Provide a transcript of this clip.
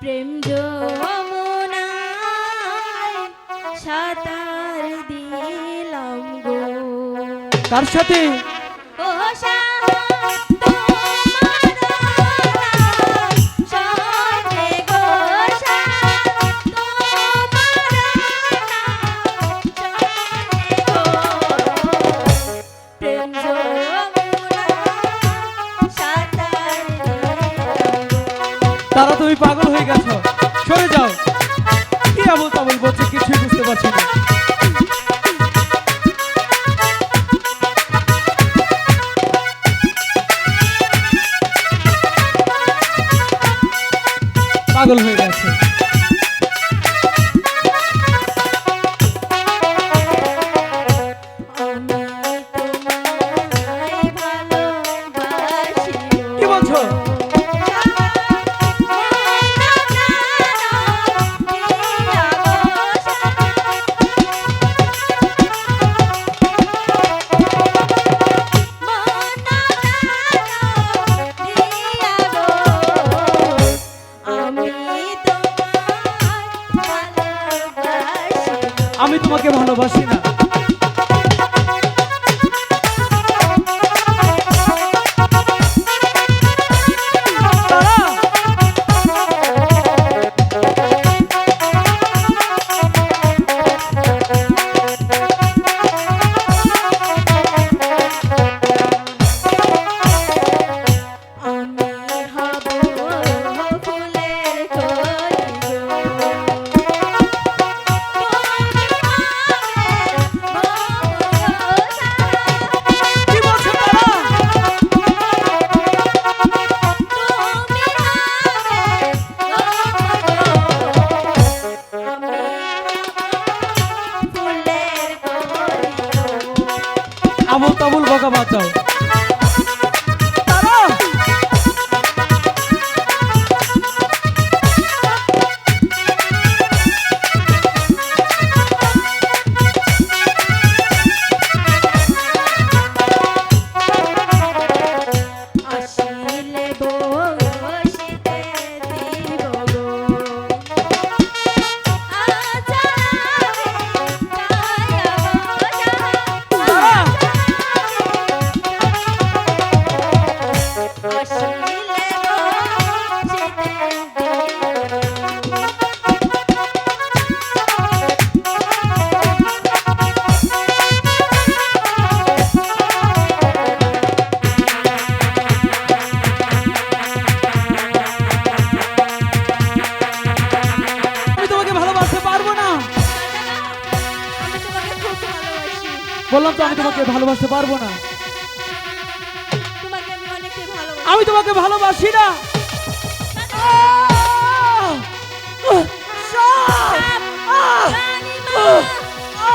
প্রেম যমুনায় সাঁতার দিলাম গো। কার সাথে? ও সাহা, তুমি পাগল হয়ে গেছো। সরে যাও। কি এমন তামল বলছে কিছুই বুঝতে পারছি না। পাগল হয়ে গেছে। আমি তোমাকে ভালোবাসি। আমল তামল বললাম তো আমি তোমাকে ভালোবাসতে পারব না। তোমাকে আমি আমি তোমাকে ভালোবাসি না।